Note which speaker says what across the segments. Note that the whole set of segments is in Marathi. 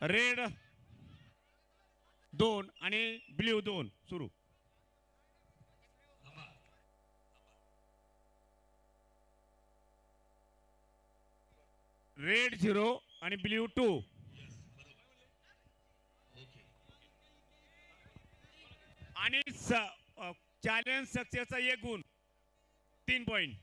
Speaker 1: रेड दोन आणि ब्ल्यू दोन. सुरू. रेड झिरो आणि ब्ल्यू टू. आणि चॅलेंज सक्सेसचा एक गुण. तीन पॉइंट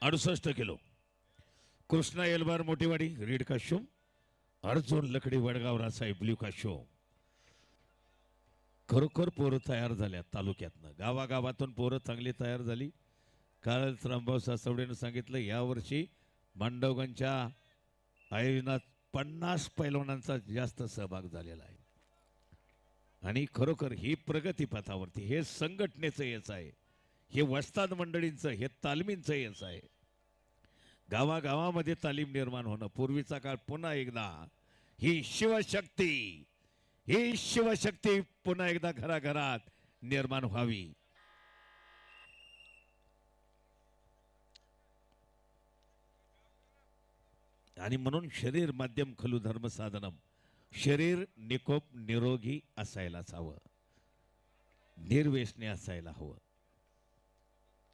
Speaker 2: अडुसष्ट किलो. कृष्णा एलबार मोठीवाडी रेड काश्यूम. अर्जुन लकडी वडगाव रासाई ब्ल्यू काश्यूम. खरोखर पोरं तयार झाल्या तालुक्यातनं. गावागावातून पोरं चांगली तयार झाली. काल रामभाऊ सासवडेनं सांगितलं यावर्षी मांडवगंजच्या आयोजनात पन्नास पैलवानांचा जास्त सहभाग झालेला आहे. आणि खरोखर ही प्रगतीपथावरती हे संघटनेचं यश आहे. हे वस्ताद मंडळींचं हे तालमींचं यश आहे. गावागावामध्ये तालीम निर्माण होणं पूर्वीचा काळ पुन्हा एकदा ही शिवशक्ती ही शिवशक्ती पुन्हा एकदा घराघरात निर्माण व्हावी. आणि म्हणून शरीर माध्यम खलू धर्म साधनम शरीर निकोप निरोगी असायलाच हवं. निर्वेशने असायला हवं.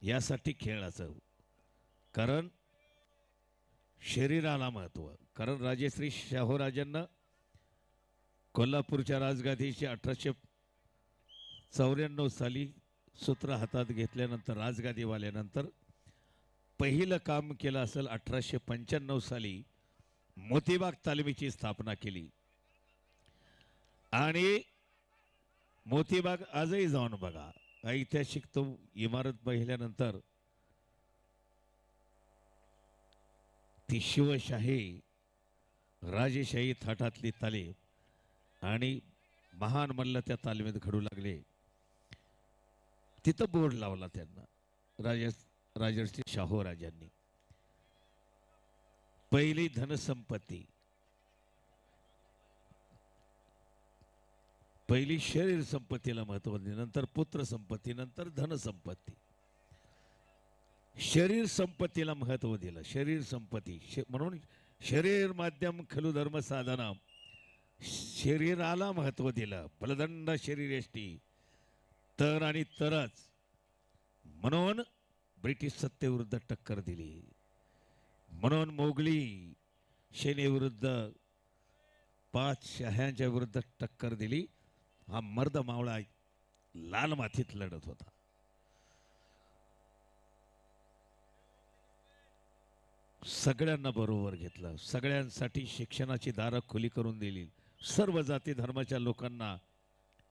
Speaker 2: यासाठी खेळाचं कारण शरीराला महत्त्व. कारण राजेश्री शाहूराजांना कोल्हापूरच्या राजगादीची अठराशे चौऱ्याण्णव साली सूत्र हातात घेतल्यानंतर राजगादीवाल्यानंतर पहिलं काम केलं असेल अठराशे पंच्याण्णव साली मोतीबाग तालमीची स्थापना केली. आणि मोतीबाग आजही जाऊन बघा. ऐतिहासिक तो इमारत पाहिल्यानंतर ती शिवशाही राजेशाही थाटातली तालीम आणि महान मल्ल त्या तालमीत घडू लागले. तिथं बोर्ड लावला त्यांना राजा राजर्षी शाहू राजांनी. पहिली धनसंपत्ती पहिली शरीर संपत्तीला महत्त्व दिले नंतर पुत्र संपत्ती नंतर धनसंपत्ती. शरीर संपत्तीला महत्त्व दिलं. शरीर संपत्ती. श- म्हणून शरीर माध्यम खलु धर्म साधना. शरीराला महत्त्व दिलं. बलदंड शरीरेष्टी तर आणि तरच. म्हणून ब्रिटिश सत्तेविरुद्ध टक्कर दिली. म्हणून मोगली सेनेविरुद्ध पाच शह्यांच्या विरुद्ध टक्कर दिली. हा मर्द मावळा लाल मातीत लढत होता. सगळ्यांना बरोबर घेतलं. सगळ्यांसाठी शिक्षणाची दारं खुली करून दिली. सर्व जाती धर्माच्या लोकांना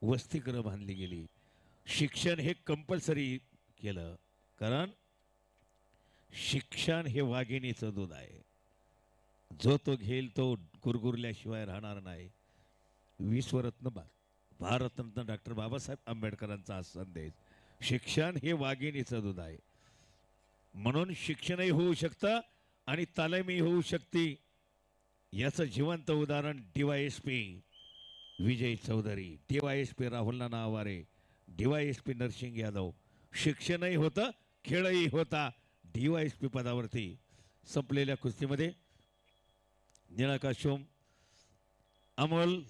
Speaker 2: वस्तीग्रह बांधली गेली. शिक्षण हे कंपल्सरी केलं. कारण शिक्षण हे वाघिणीचं दूध आहे. जो तो घेईल तो गुरगुरल्याशिवाय राहणार नाही. विश्वरत्न बा भारतरत्न डॉक्टर बाबासाहेब आंबेडकरांचा संदेश. शिक्षण हे वाघिणीचं दूध आहे. म्हणून शिक्षणही होऊ शकतं आणि तालमी होऊ शकते. याचं जिवंत उदाहरण DYSP Vijay Chaudhari. DYSP D Y S DYSP Narsing Yadav. शिक्षणही होतं खेळही होता डीवायएसपी पदावरती. संपलेल्या कुस्तीमध्ये निळा काशोम अमोल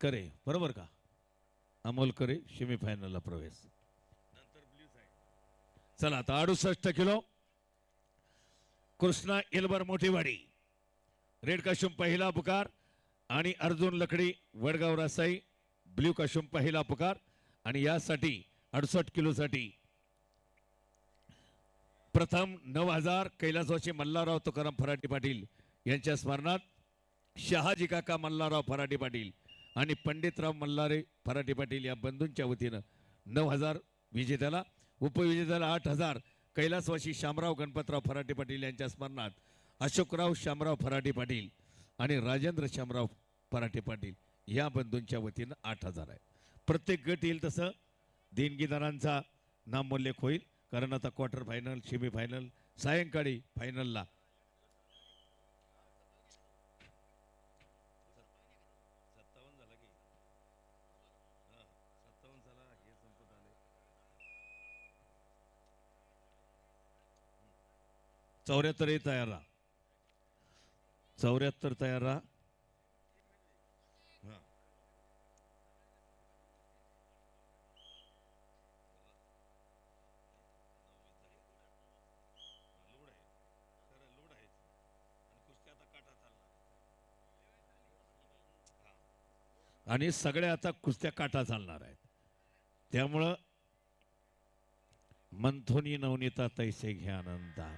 Speaker 2: करे. बरोबर का? अमोल करे सेमीफायनलला प्रवेश. नंतर चला आता अडुसष्ट किलो. कृष्णा इलबर मोठीवाडी. रेड काशुम पहिला पुकार आणि अर्जुन लकडी वडगाव रासाई ब्ल्यू काशुम पहिला पुकार आणि यासाठी अडसष्ट किलोसाठी प्रथम नऊ हजार कैलासवासी मल्हारराव तुकाराम फराटे पाटील यांच्या स्मरणात शहाजी काका मल्हारराव फराटे पाटील आणि पंडितराव मल्हारे फराटे पाटील या बंधूंच्या वतीनं नऊ हजार विजेत्याला उपविजेत्याला आठ हजार कैलासवासी शामराव गणपतराव फराटे पाटील यांच्या स्मरणात अशोकराव शामराव फराटे पाटील आणि राजेंद्र शामराव फराटे पाटील या बंधूंच्या वतीनं आठ हजार आहे. प्रत्येक गट येईल तसं देणगीदारांचा नामोल्लेख होईल. कारण आता क्वार्टर फायनल सेमीफायनल सायंकाळी फायनलला चौऱ्याहत्तरही तयार राहा. चौऱ्याहत्तर तयार राहा. आणि सगळ्या आता कुस्त्या काटा चालणार आहेत. त्यामुळं मंथोनी नवनीता तैसे घ्या आनंदा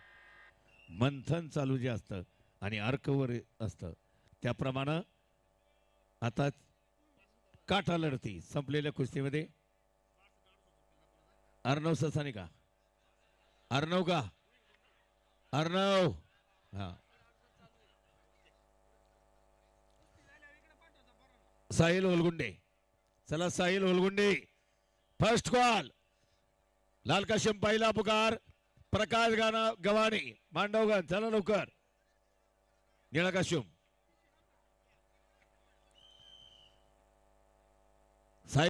Speaker 2: मंथन चालू जे असतं आणि अर्कवर असतं. त्याप्रमाणे आता काटा लढती संपलेल्या कुस्तीमध्ये. अर्णव ससानी का? अर्णव का? अर्णव! हा. साहिल ओलगुंडे. चला साहिल ओलगुंडे. फर्स्ट कॉल लाल काशिम पहिला पुकार. प्रकाश गाना गवाणी मांडवगण चला लवकर. निळा काशिम